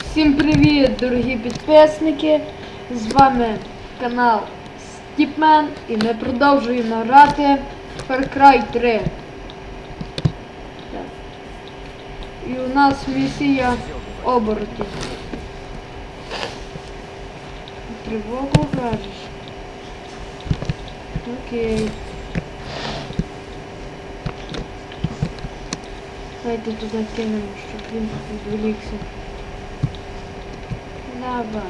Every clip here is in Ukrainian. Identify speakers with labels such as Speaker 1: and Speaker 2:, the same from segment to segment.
Speaker 1: Всім привіт, дорогі підписники! З вами канал Стіпмен і ми продовжуємо грати Far Cry 3. І у нас місія обороті. Тривогу гражеш. Окей. Давайте туди кинемо, щоб він відволікся. Давай,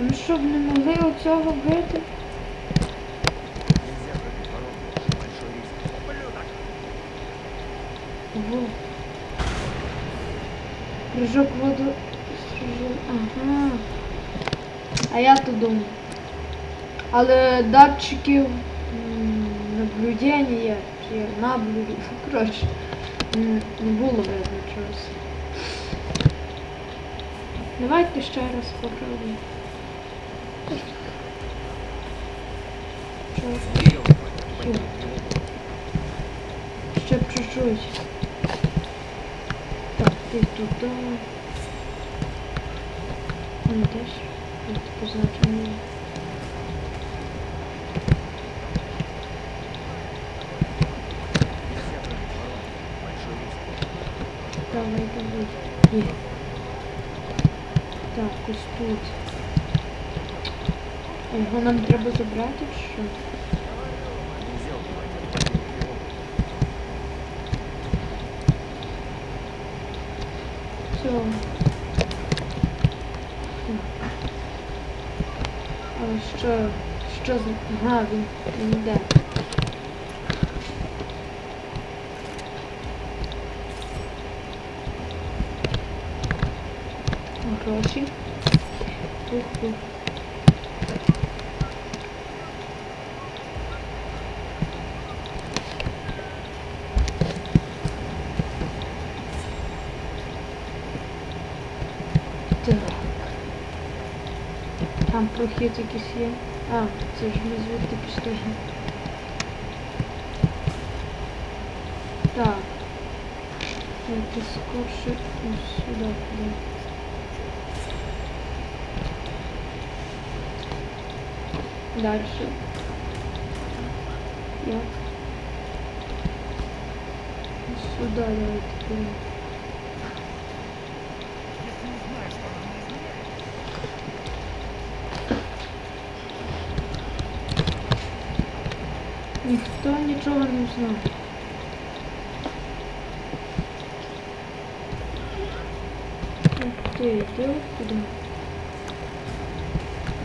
Speaker 1: Ми що б не могли оцього бити?
Speaker 2: Нельзя пробить воронку. Большой риск. Ублюдок!
Speaker 1: Ого. Прыжок в воду. Ага. А я то думав. Але датчиків наблюдення чи наблюдення, коротше, не було видно чогось. Давайте ще раз попробуємо. Ще б чуть-чуть. Так, ти туди. Не
Speaker 2: воронку. Большой риск.
Speaker 1: Давай, давай. Є. Так, ось тут. Його нам треба забрати чи що? Все. А що? Що за... Ага, він, він йде. Гроші. Так. Там прохід якийсь є. А, це ж ми звідти пішли. Так. Це скорше сюди піде. Дальше. Як? Ось Сюди давайте підемо.
Speaker 2: Если не знаешь, что нужно изменять,
Speaker 1: Ніхто нічого не знав. Ух ти, ти откуда?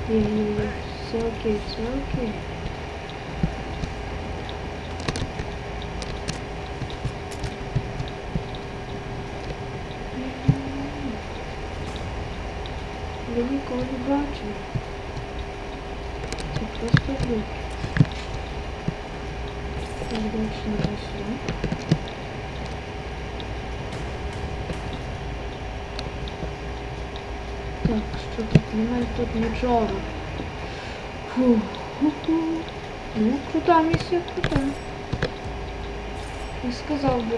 Speaker 1: Є-є-є, все окей, все окей. Я нікого не бачу. Це просто звук. Так, дальше надо сюда. Так, що тут? Немає тут нічого. Фу. Ху-ху. Ну, крута місія, крута. Не сказав би.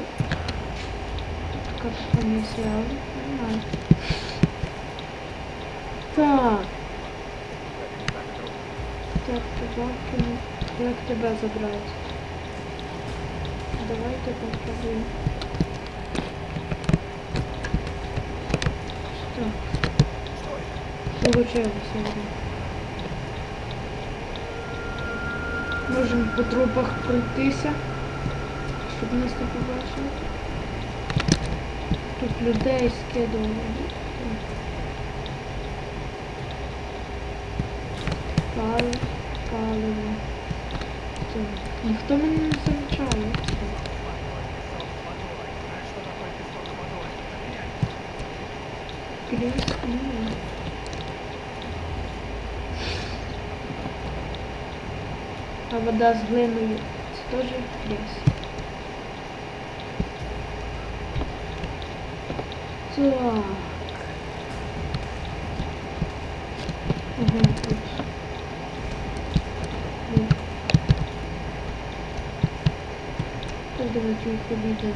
Speaker 1: Така така місія, але нормально. Так,
Speaker 2: это не так трудно.
Speaker 1: так, табаки, як тебе забрати? Давайте попробуем. Что? Получилось вроде. Можемо по трупах пройтися, щоб нас не побачили. Тут людей скидували. Пали, паливо. Ніхто мене не замічає.
Speaker 2: Песок
Speaker 1: ну. А вода з глиною це теж грязь. Так. Ага, тут. Ні. Так, давайте їх обійдемо.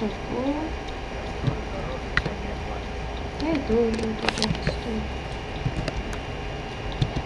Speaker 1: Такого. Я тоже тут стою.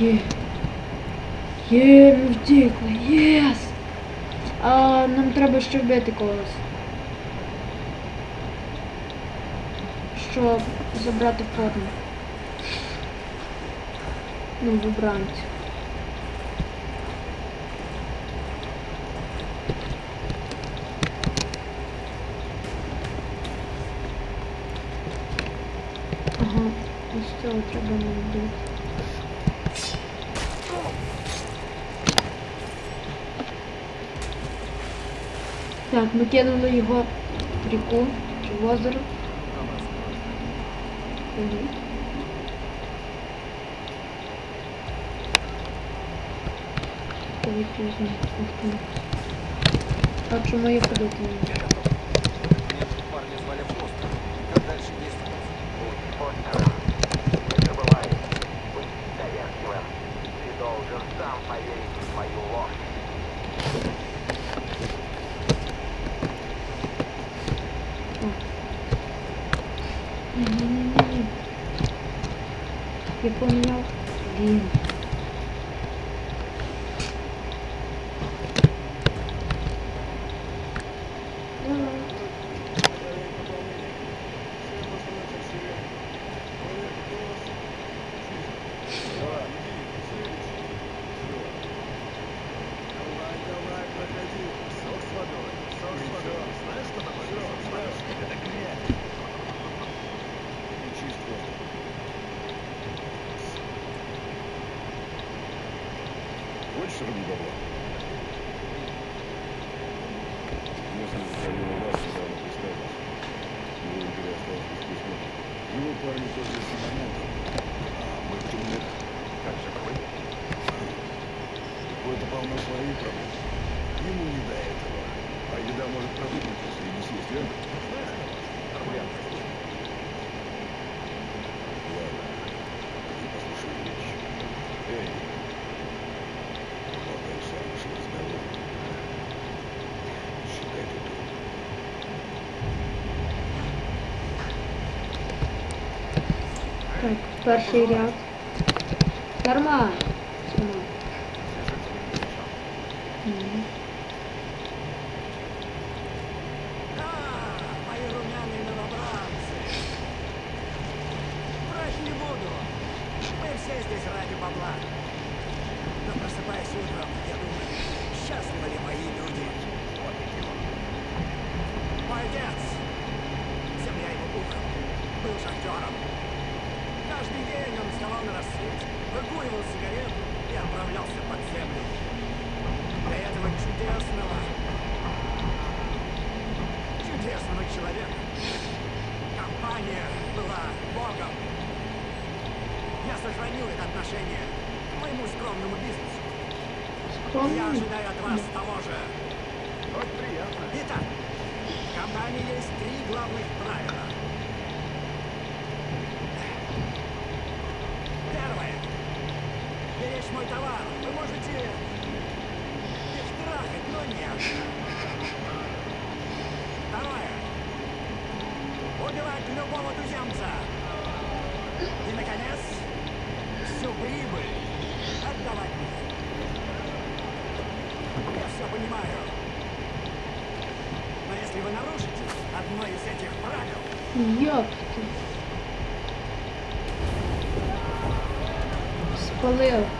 Speaker 1: Є. Є, ми втекли. Єс. А нам треба ще вбити когось. Щоб забрати форму. Ну, вибранці. Ага, ось цього треба нам вбити. Так, ми кинули його в ріку чи в озеро. А чому я ходити не можу? Ні-ні-ні-ні. Я поміняв. Блін. Давай.
Speaker 3: полно своих проблем. Ему не до этого. А еда может продукнуть, если не съесть, верно?
Speaker 4: Аргумент.
Speaker 3: Ладно. Не послушай речь. Эй. Болтай сам наш разговор. Считай ты тут.
Speaker 1: Так, перший ряд. Нормально.
Speaker 5: Ожидаю от вас того же.
Speaker 3: Вот приятно.
Speaker 5: Итак, в компании есть три главных правила. Первое. Беречь мой товар. Вы можете их трахать, но нет. Второе. Убивать любого туземца. И, наконец, всю прибыль если вы нарушите одно из этих правил,
Speaker 1: Ёпти. Спалив.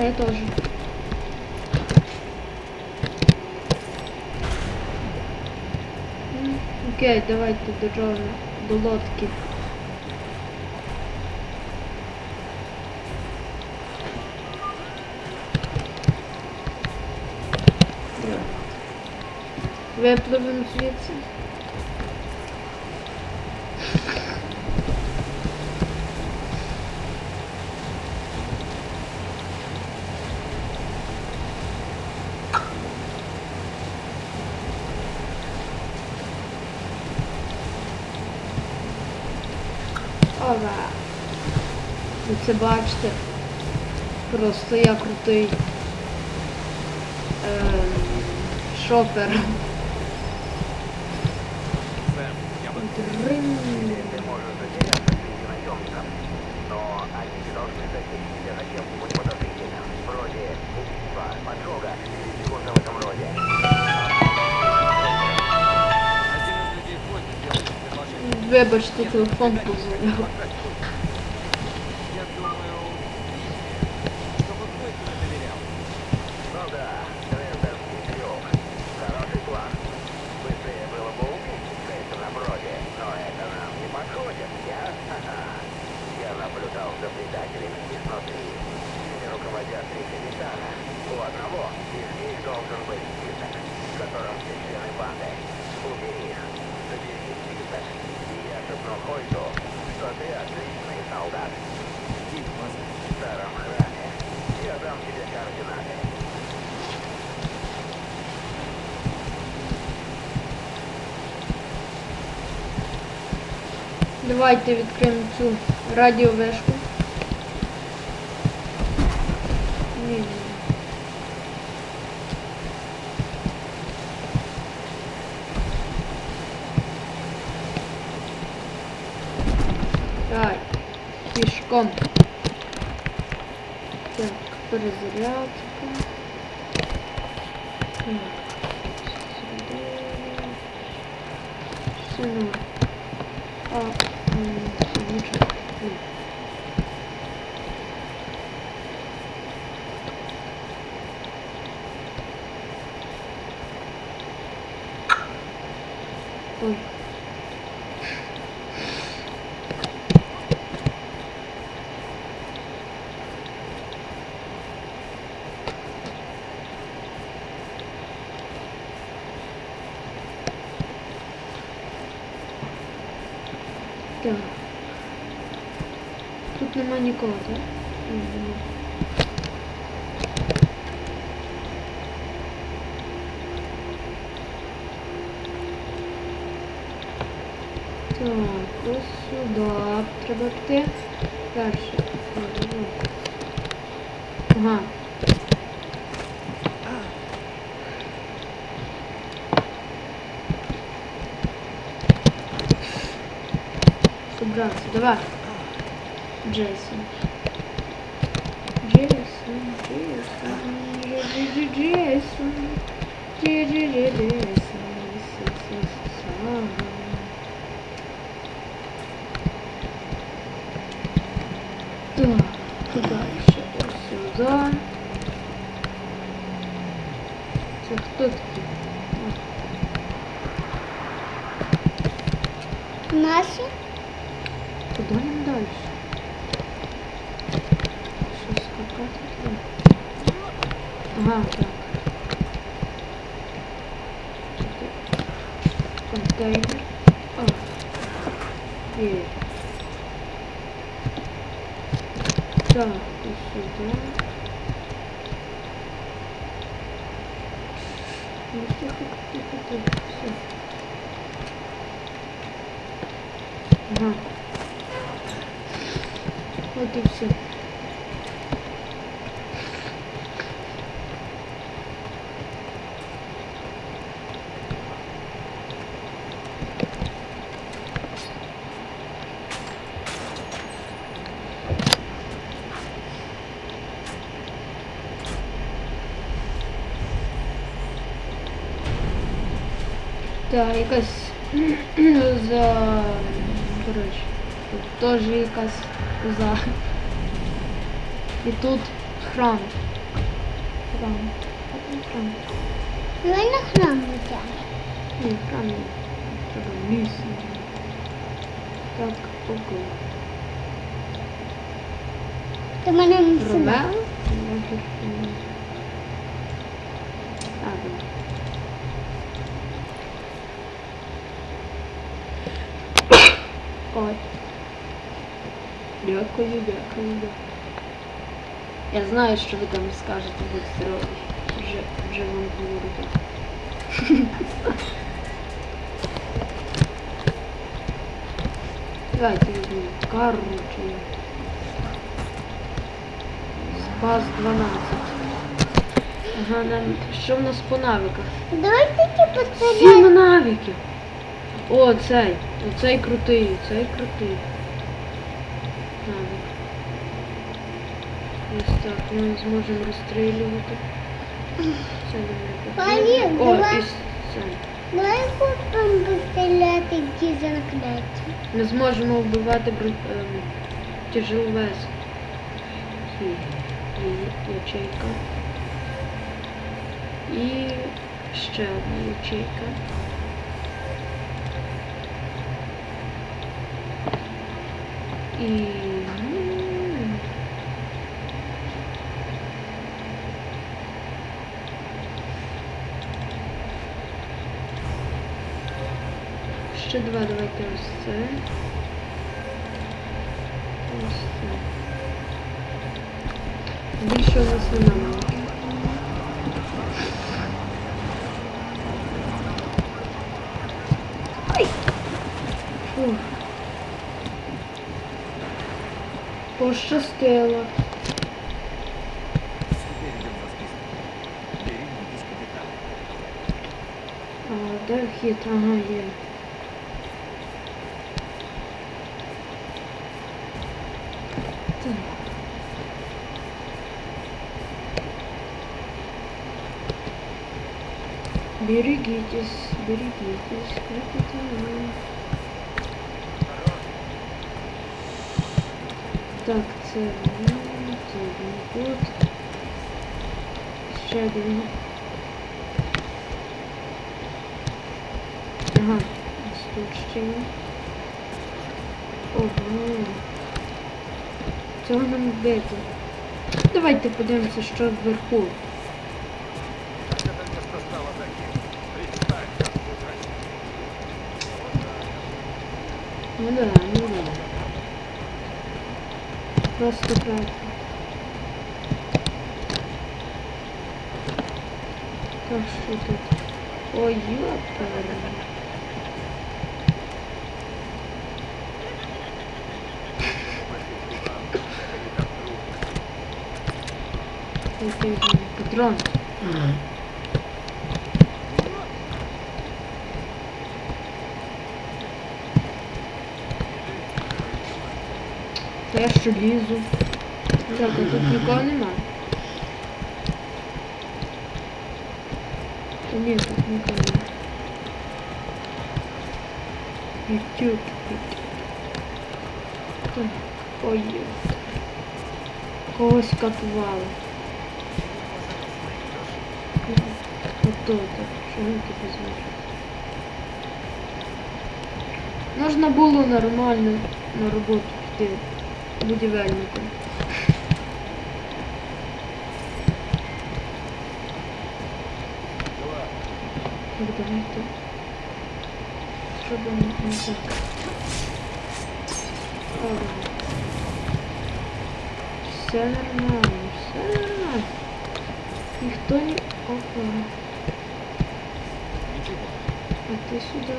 Speaker 1: Да, я тоже. Окей, давайте до Джона, до лодки. Випливемо звідси. це бачите. Просто я крутий е, шопер. Вибачте, телефон позвонив. Давайте відкриємо цю радіовишку. Он. Так, перезарядка. Все нема. А, нічого. нікого, так? Так, ось сюди треба йти. Далі. Ага. Собрався, давай. Jason. Jason, Jason, Jason, Jason, Jason. Tá, deixa
Speaker 6: eu
Speaker 1: Куда им дальше? 好 Так, якась за... коротше, тут теж якась коза. І тут храм. Храм. Храм.
Speaker 6: Ну, Давай на храм витягнемо.
Speaker 1: Ні, храм не. Треба ліс. Так, окей.
Speaker 6: Ти мене не сюди.
Speaker 1: Дякую, дякую, дякую. Я знаю, що ви там скажете, будь здорові. Вже, вже вам говорю так. Давайте візьмемо короче. Спас 12. Ага, нам... що в нас по навиках?
Speaker 6: Давай тільки
Speaker 1: Сім навиків. О, цей. Оцей крутий, цей крутий. Навик. Ось так, ми зможемо розстрілювати. Не
Speaker 6: Полін,
Speaker 1: О, і цей.
Speaker 6: Давай купимо постріляти ті закляття.
Speaker 1: Ми зможемо вбивати бро... ем, тяжеловес. І, і ячейка. І ще одна ячейка. І... Ще два, давайте ось це. Ось це. Більше у нас немає. Фу. Пощастило. А, де вхід? Ага, є. Так. Берегитесь, берегитесь, капитан. Так, це він, це він тут. Ще. Ага, є. Ого. Цього нам. Давайте подивимося, що вверху.
Speaker 5: Как это место стало таким? Представь, как ужасно.
Speaker 1: Ну да, ну да. Просто так. Так, що тут? Ой, ёпта. Патрон. Та я що лізу. Так, а тут нікого нема. Та ні, тут нікого нема. Ютюб. Ой. Когось катували. Ото так, що він тобі звучить. Можна було нормально на роботу піти будівельником. Давайте. Зробимо не так. О, Все нормально, все нормально. Ніхто не... Опа. А ти сюди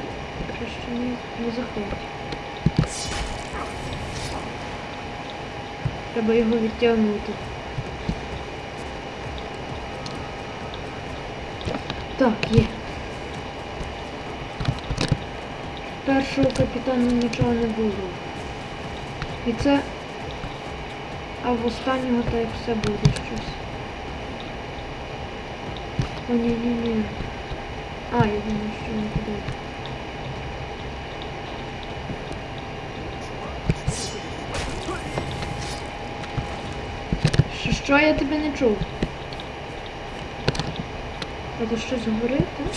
Speaker 1: краще не, не заходь. Треба його відтягнути. Так, є. Першого капітана нічого не було. І це... А в останнього так все буде щось. О, ні-ні-ні. А, я думаю, що не туди. Що, я тебе не чув? А то щось так?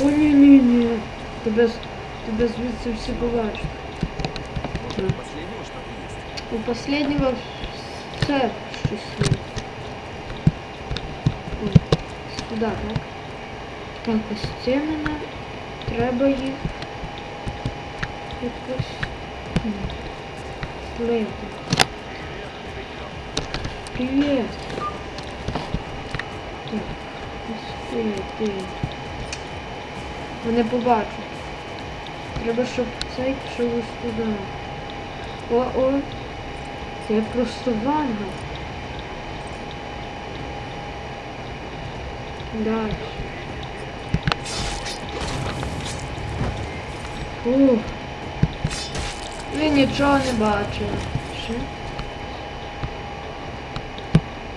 Speaker 1: О, ні, ні, ні. Тебе, тебе звідси всі побачать.
Speaker 5: У последнего
Speaker 1: все щось є. Сюди, так? Так, ось це мене. Треба їх якось м, ось ти, ти. Вони побачать. Треба, щоб цей пішов туди. О-о! Це просто ванга. Далі. Фух. Ви нічого не бачили. Ще?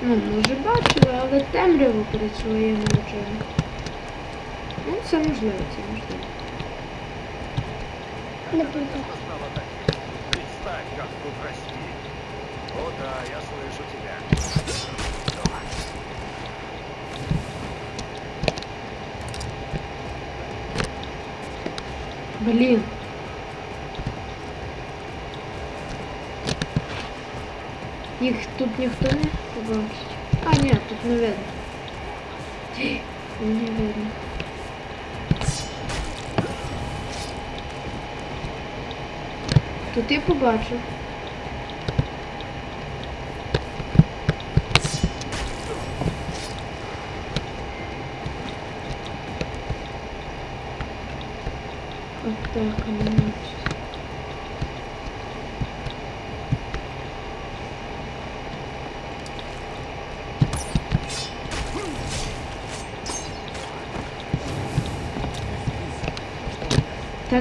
Speaker 1: Ну, може бачили, але темряво перед своїми очима. Ну, це можливо, це можливо.
Speaker 6: Не.
Speaker 5: Стало. Представь, как тут расти. О да, я слышу тебя.
Speaker 1: Блін. Їх тут ніхто не побачить. А, ні, тут не видно. Не видно. То ти побачив. От так, а не бачить.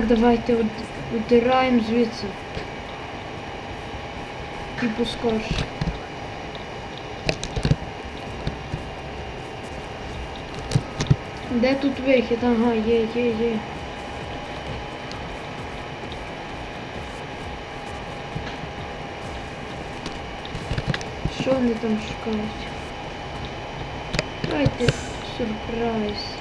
Speaker 1: Так, давайте удираємо звідси. Типу скорше. Де тут вихід? Ага, є, є, є. Що вони там шукають? Давайте сюрприз.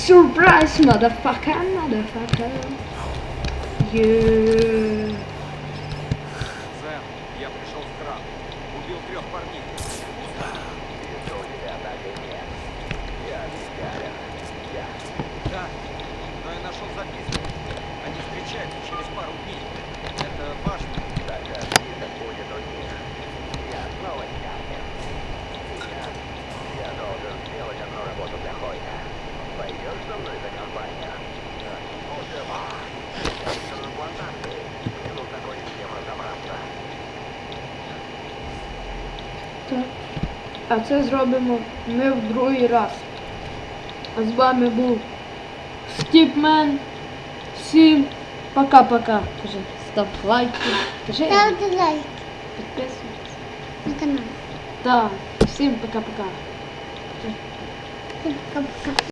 Speaker 1: Surprise, motherfucker, motherfucker. Yeah. А це зробимо ми в другий раз. А з вами був Стіпмен. Всім пока-пока. Кажи, став лайки. Кажи,
Speaker 6: Ставте лайки.
Speaker 1: підписуйтесь.
Speaker 6: на канал.
Speaker 1: Так, всім пока-пока.
Speaker 6: Пока-пока.